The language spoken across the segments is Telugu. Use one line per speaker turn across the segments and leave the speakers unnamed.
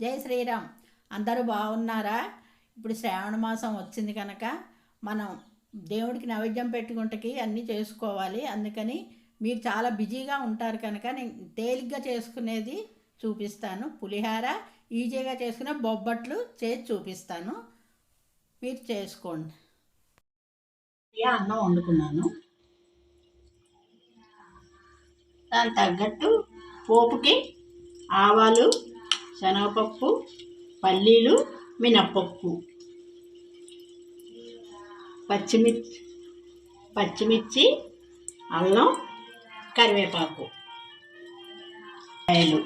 జై శ్రీరామ్. అందరూ బాగున్నారా? ఇప్పుడు శ్రావణ మాసం వచ్చింది కనుక మనం దేవుడికి నైవేద్యం పెట్టుకుంటకి అన్నీ చేసుకోవాలి. అందుకని మీరు చాలా బిజీగా ఉంటారు కనుక నేను తేలిగ్గా చేసుకునేది చూపిస్తాను. పులిహార ఈజీగా చేసుకునే బొబ్బట్లు చేసి చూపిస్తాను. మీరు చేసుకోండి. అన్నం వండుకున్నాను. దానికి తగ్గట్టు పోపుకి ఆవాలు శనగపప్పు పల్లీలు మినప్పప్పు. పచ్చిమిర్చి పచ్చిమిర్చి అల్లం కరివేపాకు. కాయలు.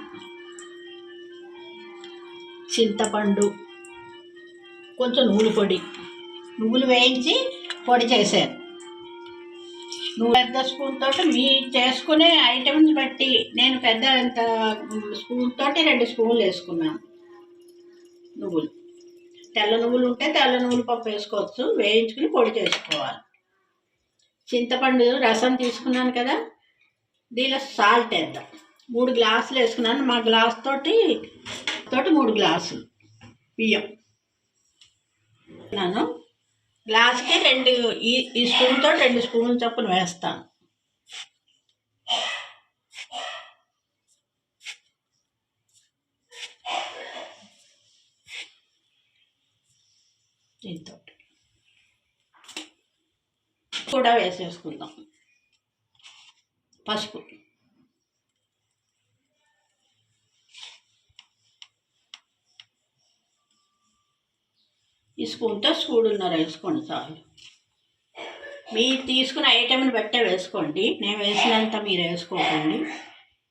చింతపండు. కొంచెం నువ్వుల పొడి. నువ్వులు వేయించి పొడి చేశారు నువ్వు పెద్ద స్పూన్ తోటి మీ చేసుకునే ఐటమ్స్ బట్టి నేను పెద్ద ఎంత స్పూన్ తోటి రెండు స్పూన్లు వేసుకున్నాను. నువ్వులు. తెల్ల నువ్వులు ఉంటే తెల్ల నువ్వులు పప్పు వేసుకోవచ్చు. వేయించుకుని పొడి చేసుకోవాలి. చింతపండు రసం తీసుకున్నాను కదా దీనిలో సాల్ట్ వేద్దాం. మూడు గ్లాసులు వేసుకున్నాను. మా గ్లాస్ తోటి తోటి మూడు గ్లాసులు బియ్యం. నాను గ్లాస్కి రెండు ఈ ఈ స్పూన్తో రెండు స్పూన్లు చొప్పున వేస్తాను. దీంతో కూడా వేసేసుకుందాం. పసుపు. ఈ స్పూన్తో స్పూడున్నర వేసుకోండి చాలు. మీరు తీసుకున్న ఐటెంని బట్టే వేసుకోండి. నేను వేసినంత మీరు వేసుకోకండి.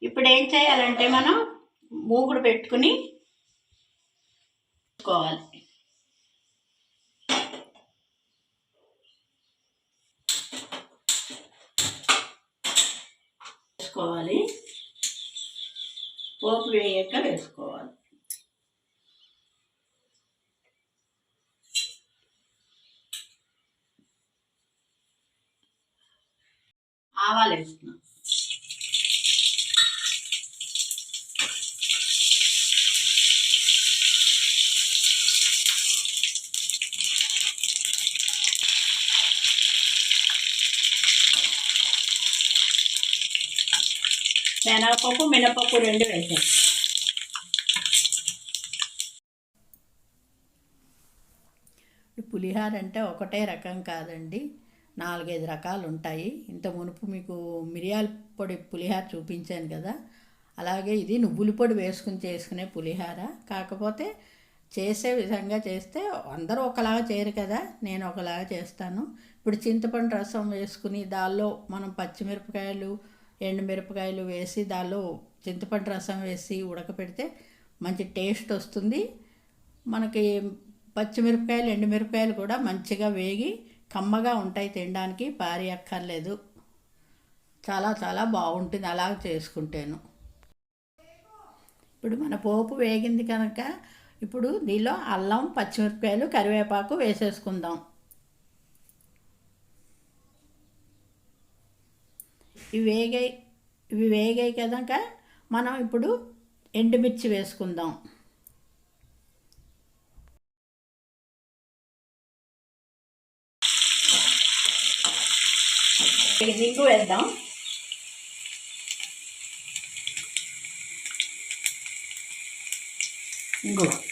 ఇప్పుడు ఏం చేయాలంటే మనం మూగుడు పెట్టుకుని వేసుకోవాలి. వేసుకోవాలి. పోపు వేయక వేసుకోవాలి. ఆవాలు వేస్తున్నాం శనగపప్పు మినపప్పు రెండు వేసాం పులిహార అంటే ఒకటే రకం కాదండి. నాలుగైదు రకాలు ఉంటాయి ఇంత మునుపు మీకు మిరియాల పొడి పులిహార చూపించాను కదా అలాగే ఇది నువ్వుల పొడి వేసుకుని చేసుకునే పులిహార. కాకపోతే చేసే విధంగా చేస్తే అందరూ ఒకలాగా చేయరు కదా నేను ఒకలాగా చేస్తాను. ఇప్పుడు చింతపండు రసం వేసుకుని దానిలో మనం పచ్చిమిరపకాయలు ఎండుమిరపకాయలు వేసి దానిలో చింతపండు రసం వేసి ఉడకపెడితే మంచి టేస్ట్ వస్తుంది. మనకి పచ్చిమిరపకాయలు ఎండుమిరపకాయలు కూడా మంచిగా వేగి కమ్మగా ఉంటాయి తినడానికి పారి అక్కర్లేదు చాలా చాలా బాగుంటుంది అలా చేసుకుంటాను. ఇప్పుడు మన పోపు వేగింది కనుక ఇప్పుడు దీనిలో అల్లం పచ్చిమిరపకాయలు కరివేపాకు వేసేసుకుందాం. ఇవి వేగాయి ఇవి వేగాయి కనుక మనం ఇప్పుడు ఎండుమిర్చి వేసుకుందాం. దిగ్గు వేద్దాం. ఇంకో.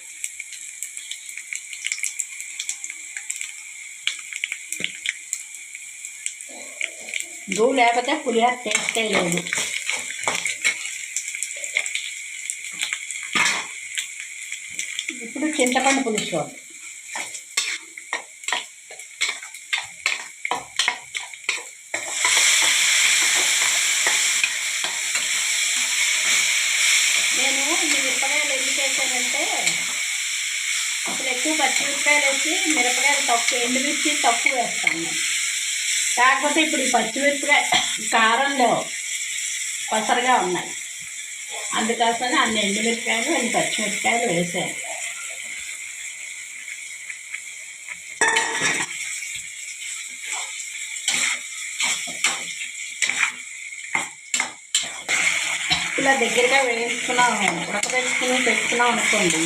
ఇంకో లేకపోతే పులిహార టేస్టే లేదు. ఇప్పుడు చింతపండు పులుసు నేను ఈ మిరపకాయలు అసలు ఎక్కువ పచ్చిమిరపకాయలు వేసి మిరపకాయలు తక్కువ ఎండుమిర్చి తక్కువ వేస్తాను. నేను కాకపోతే ఇప్పుడు ఈ పచ్చిమిరపకాయ కారంలో పసరగా ఉన్నాయి. అందుకోసమని అన్ని ఎండుమిరపకాయలు అన్ని పచ్చిమిరపకాయలు వేసాను. ఇలా దగ్గరగా వేసుకున్నాం ఉడకబెట్టుకుని పెట్టుకున్నాం అనుకోండి.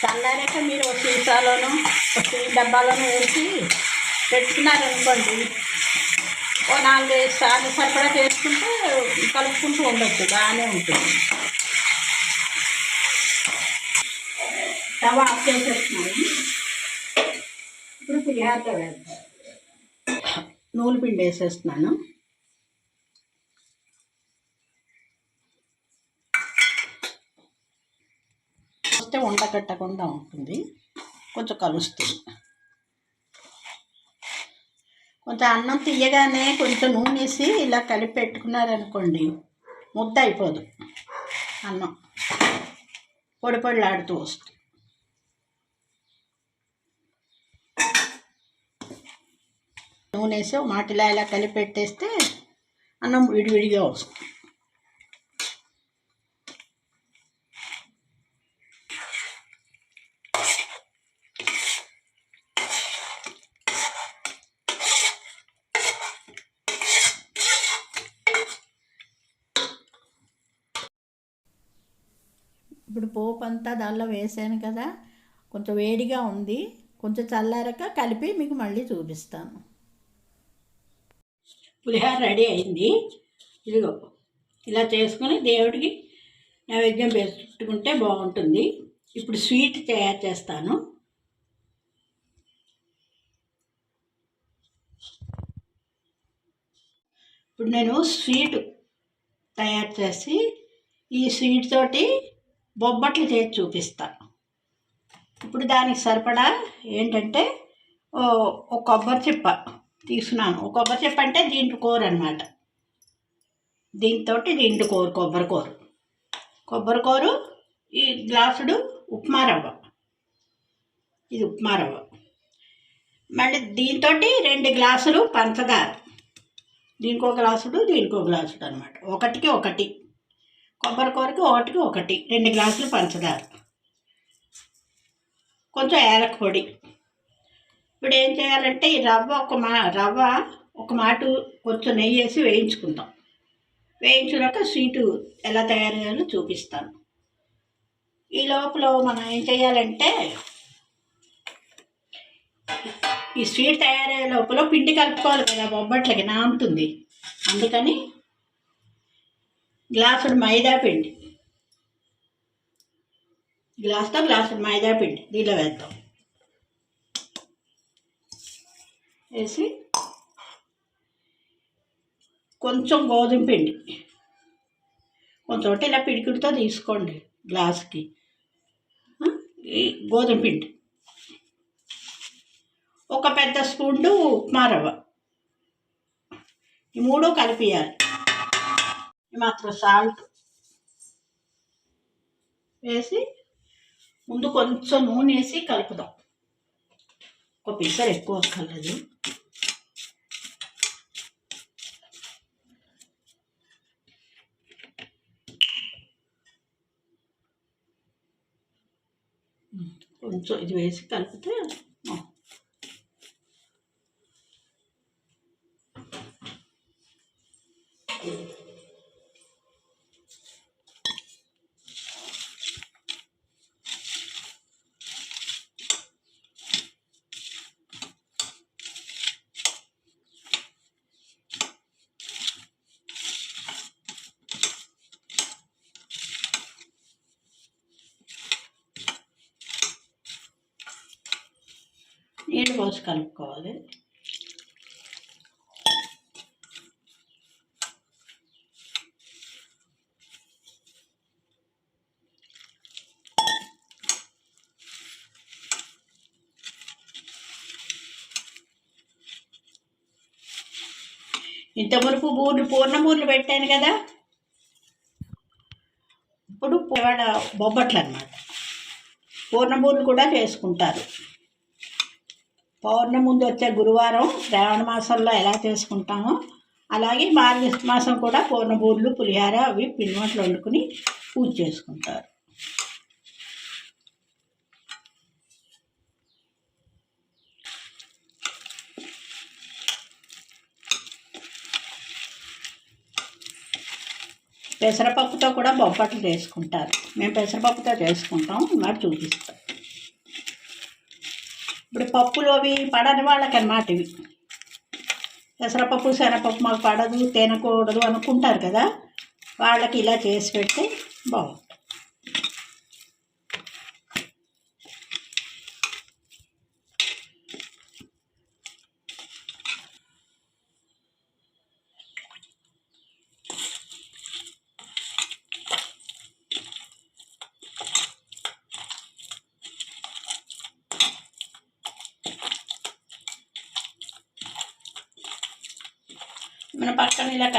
చల్లారాక మీరు ఒక సీసాలోను ఒక డబ్బాలోను వేసి పెట్టుకున్నారనుకోండి ఓ నాలుగైదు సార్లు సరిపడా చేసుకుంటే కలుపుకుంటూ ఉండొచ్చు బాగానే ఉంటుంది. స్టవ్ ఆఫ్ చేసేస్తున్నాను. ఇప్పుడు పులిహారతో వేస్తాను నూలు పిండి వేసేస్తున్నాను వస్తే వంట కట్టకుండా ఉంటుంది. కొంచెం కలుస్తుంది. కొంచెం అన్నం తీయగానే కొంచెం నూనె వేసి ఇలా కలిపి పెట్టుకున్నారనుకోండి ముద్ద అయిపోదు అన్నం. పొడి పొడిలాడుతూ వస్తుంది. నూనె వేసి మాటిలా ఇలా కలిపి పెట్టేస్తే అన్నం విడివిడిగా వస్తుంది. పోపు అంతా దానిలో వేసాను కదా కొంచెం వేడిగా ఉంది కొంచెం చల్లారక కలిపి మీకు మళ్ళీ చూపిస్తాను. పులిహార రెడీ అయింది. ఇదిగో ఇలా చేసుకుని దేవుడికి నైవేద్యం పెట్టుకుంటే బాగుంటుంది. ఇప్పుడు స్వీట్ తయారు చేస్తాను. ఇప్పుడు నేను స్వీట్ తయారు చేసి ఈ స్వీట్ తోటి బొబ్బట్లు చేసి చూపిస్తాను ఇప్పుడు దానికి సరిపడా ఏంటంటే ఓ ఒక కొబ్బరి చిప్ప తీసుకున్నాను. ఒక కొబ్బరి చిప్ప అంటే దీంట్లో కూర అనమాట దీంతో దీంట్లో కూర కొబ్బరి కూర. కొబ్బరి కూర ఈ గ్లాసుడు ఉప్మా రవ్వ. ఇది ఉప్మా రవ్వ. మళ్ళీ దీంతో రెండు గ్లాసులు పంచదార. దీనికో గ్లాసుడు దీనికో గ్లాసుడు అనమాట ఒకటికి ఒకటి. కొబ్బరికూరకి ఒకటికి ఒకటి రెండు గ్లాసులు పంచదార. కొంచెం ఏలక పొడి ఇప్పుడు ఏం చేయాలంటే ఈ రవ్వ ఒక మా రవ్వ ఒక మాటు కొంచెం నెయ్యి వేసి వేయించుకుందాం. వేయించున్నాక స్వీటు ఎలా తయారు చేయాలో చూపిస్తాను. ఈ లోపల మనం ఏం చేయాలంటే ఈ స్వీట్ తయారయ్యే లోపల పిండి కలుపుకోవాలి కదా బొబ్బట్లకి నానుతుంది. అందుకని గ్లాసుడు మైదా పిండి. గ్లాస్తో గ్లాసుడు మైదా పిండి. దీనిలో వేద్దాం. వేసి కొంచెం గోధుమ పిండి. కొంచెం ఒకటి ఇలా పిడికిడితో తీసుకోండి గ్లాస్కి. ఈ గోధుమ పిండి. ఒక పెద్ద స్పూన్ ఉప్మా రవ్వ. ఈ మూడు కలిపియాలి. మాత్రం సాల్ట్ వేసి ముందు కొంచెం నూనె వేసి కలుపుదాం ఒక పిసర్ ఎక్కువ వస్తలేదు కొంచెం ఇది వేసి కలిపితే ఆ, నీళ్ళు పోసి కలుపుకోవాలి. ఇంత మునుపు బూర్లు పూర్ణ బూర్లు పెట్టాను కదా. ఇప్పుడు బొబ్బట్లు అనమాట పూర్ణ బూర్లు కూడా చేసుకుంటారు. పౌర్ణమి ముందు వచ్చే గురువారం శ్రావణ మాసంలో ఎలా చేసుకుంటామో అలాగే మార్గ మాసం కూడా పూర్ణబూర్లు పులిహార అవి పిండి వండుకుని పూజ చేసుకుంటారు. పెసరపప్పుతో కూడా బొబ్బట్లు చేసుకుంటారు. మేము పెసరపప్పుతో చేసుకుంటాం మరి చూపిస్తాం. ఇప్పుడు పప్పులు అవి పడని వాళ్ళకి అన్నమాట ఇవి. పెసరపప్పు శనగపప్పు మాకు పడదు తినకూడదు అనుకుంటారు కదా వాళ్ళకి ఇలా చేసి పెడితే బాగుంటుంది.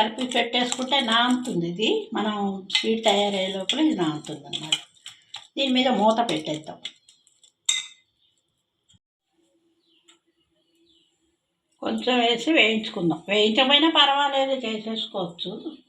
కలిపి పెట్టేసుకుంటే నానుతుంది ఇది. మనం స్వీట్ తయారయ్యే లోపల ఇది నానుతుంది అన్నమాట దీని మీద మూత పెట్టేద్దాం. కొంచెం వేసి వేయించుకుందాం. వేయించకపోయినా పర్వాలేదు చేసేసుకోవచ్చు.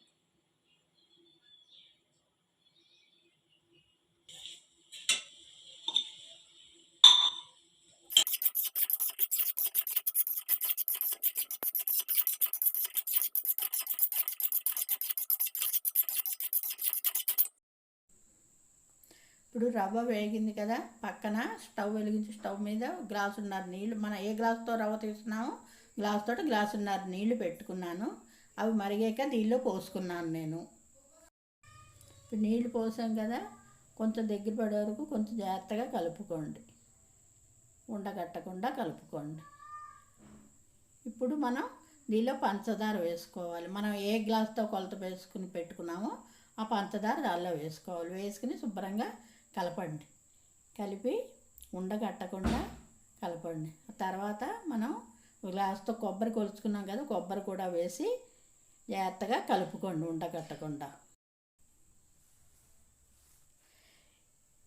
ఇప్పుడు రవ్వ వేగింది కదా పక్కన స్టవ్ వెలిగించి స్టవ్ మీద గ్లాసున్నర నీళ్ళు మనం ఏ గ్లాసుతో రవ్వ తీస్తున్నామో గ్లాస్ తోటి గ్లాసున్నర నీళ్ళు పెట్టుకున్నాను. అవి మరిగాక నీళ్ళు పోసుకున్నాను నేను. ఇప్పుడు నీళ్ళు పోసాం కదా కొంచెం దగ్గర పడే వరకు కొంచెం జాగ్రత్తగా కలుపుకోండి. ఉండగట్టకుండా కలుపుకోండి. ఇప్పుడు మనం దీనిలో పంచదార వేసుకోవాలి. మనం ఏ గ్లాస్తో కొలత వేసుకుని పెట్టుకున్నామో ఆ పంచదార దానిలో వేసుకోవాలి. వేసుకుని శుభ్రంగా కలపండి. కలిపి ఉండగట్టకుండా కలపండి. తర్వాత మనం గ్లాస్తో కొబ్బరి కొలుచుకున్నాం కదా కొబ్బరి కూడా వేసి జాగ్రత్తగా కలుపుకోండి ఉండగట్టకుండా.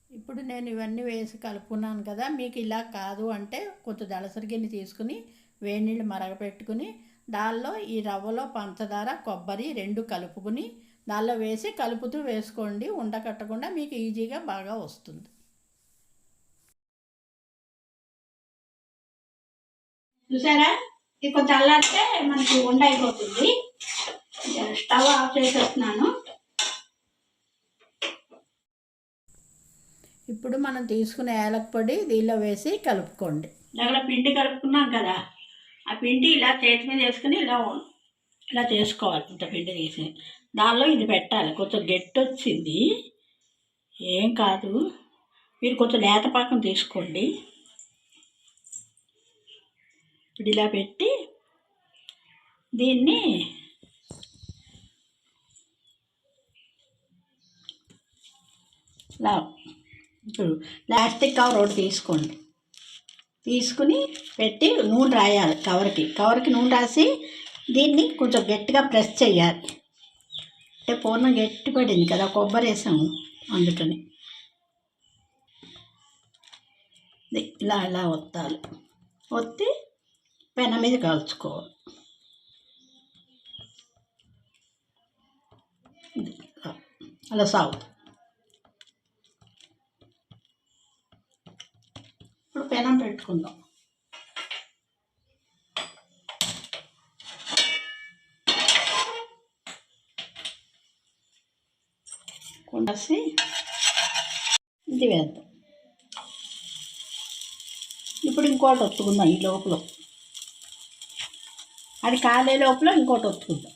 ఇప్పుడు నేను ఇవన్నీ వేసి కలుపుకున్నాను కదా మీకు ఇలా కాదు అంటే కొంచెం దళసరి గిన్నె తీసుకుని వేడి నీళ్ళు మరగపెట్టుకుని దానిలో ఈ రవ్వలో పంచదార కొబ్బరి రెండు కలుపుకుని దానిలో వేసి కలుపుతూ వేసుకోండి ఉండకట్టకుండా మీకు ఈజీగా బాగా వస్తుంది. చూసారా? ఇది కొంచెం అల్లాడితే మనకి ఉండ అయిపోతుంది. స్టవ్ ఆఫ్ చేసేస్తున్నాను. ఇప్పుడు మనం తీసుకునే యాలక్ పొడి దీనిలో వేసి కలుపుకోండి. దగ్గర పిండి కలుపుకున్నాం కదా ఆ పిండి ఇలా చేతి మీద వేసుకుని ఇలా ఇలా చేసుకోవాలి ఇంత పిండి తీసి. దానిలో ఇది పెట్టాలి. కొంచెం గట్టి వచ్చింది ఏం కాదు. మీరు కొంచెం లేత పాకం తీసుకోండి. ఇప్పుడు ఇలా పెట్టి దీన్ని ఇలా ఇప్పుడు ప్లాస్టిక్ కవర్ ఒకటి తీసుకోండి. తీసుకుని పెట్టి నూనె రాయాలి కవర్కి. కవర్కి నూనె రాసి దీన్ని కొంచెం గట్టిగా ప్రెస్ చేయాలి. అంటే పూర్ణం గట్టి పడింది కదా కొబ్బరి వేసాము అందుకని ఇలా ఇలా ఒత్తాలి. ఒత్తి పెన మీద కాల్చుకోవాలి. అలా సాగు ఇప్పుడు పెనం పెట్టుకుందాం. కొండసి ఇది వేద్దాం. ఇప్పుడు ఇంకోటి ఒత్తుకుందాం ఈ లోపల. అది కాలే లోపల ఇంకోటి ఒత్తుకుందాం.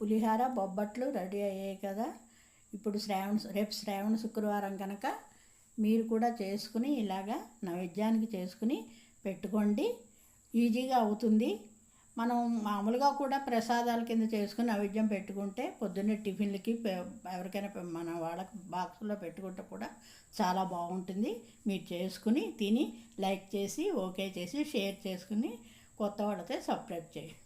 పులిహార బొబ్బట్లు రెడీ అయ్యాయి కదా. ఇప్పుడు శ్రావణ రేపు శ్రావణ శుక్రవారం కనుక మీరు కూడా చేసుకుని ఇలాగా నైవేద్యానికి చేసుకుని పెట్టుకోండి. ఈజీగా అవుతుంది. మనం మామూలుగా కూడా ప్రసాదాల కింద చేసుకుని నైవేద్యం పెట్టుకుంటే పొద్దున్నే టిఫిన్లకి ఎవరికైనా మన వాళ్ళకి బాక్స్లో పెట్టుకుంటే కూడా చాలా బాగుంటుంది. మీరు చేసుకుని తిని లైక్ చేసి ఓకే చేసి షేర్ చేసుకుని కొత్త వాళ్ళతో సబ్స్క్రైబ్ చేయండి.